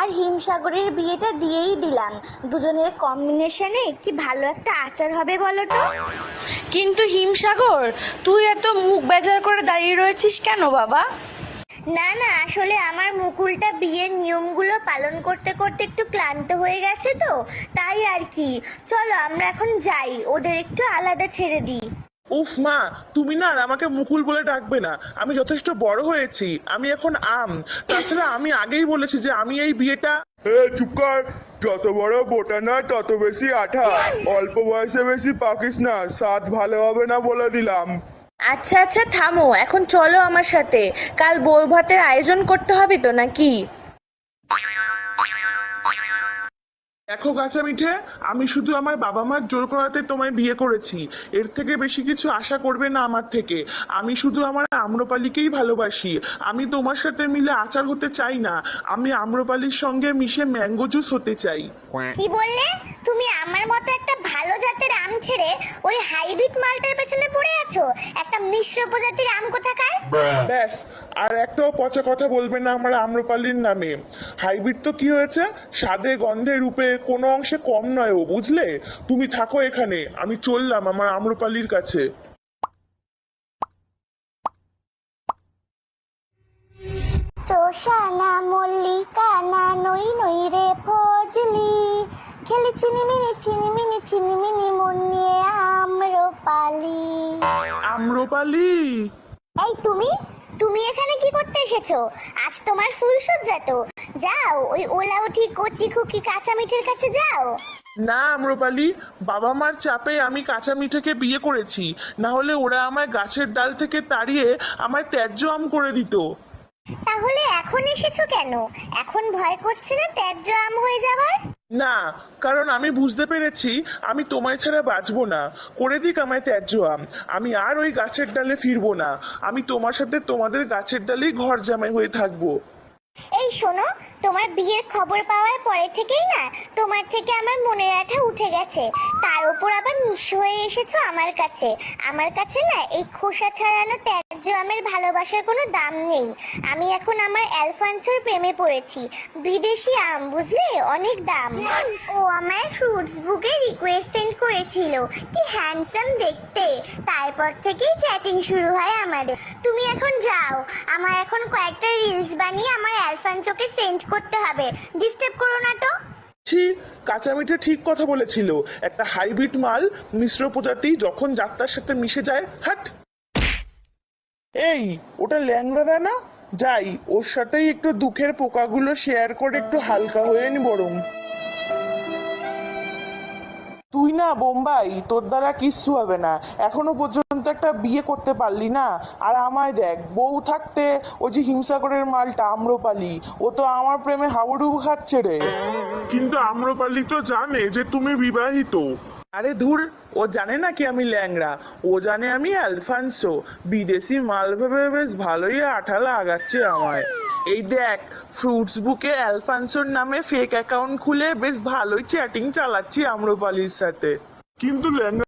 আর হিমসাগরের বিয়েটা দিয়েই দিলাম। দুজনের কম্বিনেশনে কি ভালো একটা আচার হবে বলো তো? কিন্তু হিমসাগর তুই এত মুখ বেজার করে দাঁড়িয়ে রয়েছিস কেন বাবা? না না আসলে আমার মুকুলটা বিয়ের নিয়মগুলো পালন করতে করতে একটু ক্লান্ত হয়ে গেছে তো তাই আর কি। চলো আমরা এখন যাই ওদের একটু আলাদা ছেড়ে দিই। উফ মা তুমি না আর আমাকে মুকুল বলে ডাকবে না। আমি যথেষ্ট বড় হয়েছি আমি এখন আম। তাছাড়া আমি আগেই বলেছি যে আমি এই বিয়েটা এ চুপ কর। যত বড় বোটা না তত বেশি আঠা। অল্প বয়সে বেশি পাকিস না স্বাদ ভালো হবে না বলে দিলাম। আচ্ছা আচ্ছা থামো এখন চলো আমার সাথে। কাল বউ ভাতের আয়োজন করতে হবে তো নাকি? দেখো গাছা মিঠে আমি শুধু আমার বাবা মার জোর করাতে তোমায় বিয়ে করেছি। এর থেকে বেশি কিছু আশা করবে না আমার থেকে। আমি শুধু আমার আম্রপালিকেই ভালোবাসি। আমি তোমার সাথে মিলে আচার হতে চাই না। আমি আম্রপালির সঙ্গে মিশে ম্যাঙ্গো জুস হতে চাই। কি বললে? তুমি আমার মতো একটা ভালো জাতের আম ছেড়ে ওই হাইব্রিড মালটার পেছনে পড়ে আছো? একটা মিশ্র প্রজাতির আম কোথাকার? ব্যাস আর একটাও পচা কথা বলবে না আমার আম্রপালির নামে। হাইব্রিড তো কি হয়েছে? স্বাদে গন্ধে রূপে কোনো অংশে কম নয় ও বুঝলে? তুমি থাকো এখানে আমি চললাম আমার আম্রপালির কাছে। চোষানা মল্লিকা না নই নই রে ফজলি। খেলি চিনিমিনি চিনিমিনি চিনিমিনি মন নিয়ে আমরো পালি আম্রপালি? এই তুমি? তুমি এখানে কি করতে এসেছ? আজ তোমার ফুলসজ্জা তো। যাও ওই ওলা উঠি কচি খুকি কাঁচা মিঠের কাছে যাও। না আম্রপালি বাবা মার চাপে আমি কাঁচা মিঠেকে বিয়ে করেছি। না হলে ওরা আমায় গাছের ডাল থেকে তাড়িয়ে আমায় ত্যায্য আম করে দিত। তাহলে এখন এসেছ কেন? এখন ভয় করছে না ত্যায্য আম হয়ে না, কারণ আমি বুঝতে পেরেছি আমি তোমায় ছাড়া বাঁচবো না। করে দিক আমায় ত্যায্য আম। আমি আর ওই গাছের ডালে ফিরবো না। আমি তোমার সাথে তোমাদের গাছের ডালেই ঘর জামাই হয়ে থাকব। এই শোনো, তোমার বিয়ের খবর পাওয়ার পরে থেকেই না তোমার থেকে আমার মনের আঠা উঠে গেছে। তার উপর আবার নিঃস্ব হয়ে এসেছ আমার কাছে। আমার কাছে না এই খোসা ছাড়ানো ত্যায্য আমের ভালোবাসার কোনো দাম নেই। আমি এখন আমার অ্যালফান্সোর প্রেমে পড়েছি। বিদেশি আম, বুঝলে? অনেক দাম। ও আমার ফ্রুটস বুকে রিকোয়েস্ট সেন্ড করেছিল। কি হ্যান্ডসাম দেখতে। তারপর থেকেই চ্যাটিং শুরু হয় আমাদের। তুমি এখন যাও। আমার এখন কয়েকটা রিলস বানিয়ে আমার অ্যালফান্সোকে সেন্ড করতে হবে। ডিস্টার্ব করো না তো। ছি, কাঁচা মিঠে ঠিক কথা বলেছিল। একটা হাইব্রিড মাল মিশ্র প্রজাতি যখন যাত্রার সাথে মিশে যায়, হাট। এই, ওটা ল্যাংড়া না যাই, ওর সাথেই একটু দুঃখের পোকাগুলো শেয়ার করে একটু হালকা হয়ে নি বরং। তুই না বোম্বাই, তোর দ্বারা কিচ্ছু হবে না। এখনও পর্যন্ত একটা বিয়ে করতে পারলি না। আর আমায় দেখ, বউ থাকতে ওই যে হিমসাগরের মালটা, আম্রপালি, ও তো আমার প্রেমে হাবুডুবু খাচ্ছে রে। কিন্তু আম্রপালি তো জানে যে তুমি বিবাহিত। আরে ধুর, ও জানে না কি আমি ল্যাংড়া। ও জানে আমি অ্যালফান্সো বিদেশি মাল ভেবে বেশ ভালোই আঠালা আগাচ্ছে আমায়। এই দেখ ফ্রুটস বুকে অ্যালফান্সোর নামে ফেক অ্যাকাউন্ট খুলে বেশ ভালোই চ্যাটিং চালাচ্ছি আম্রপালির সাথে। কিন্তু ল্যাংড়া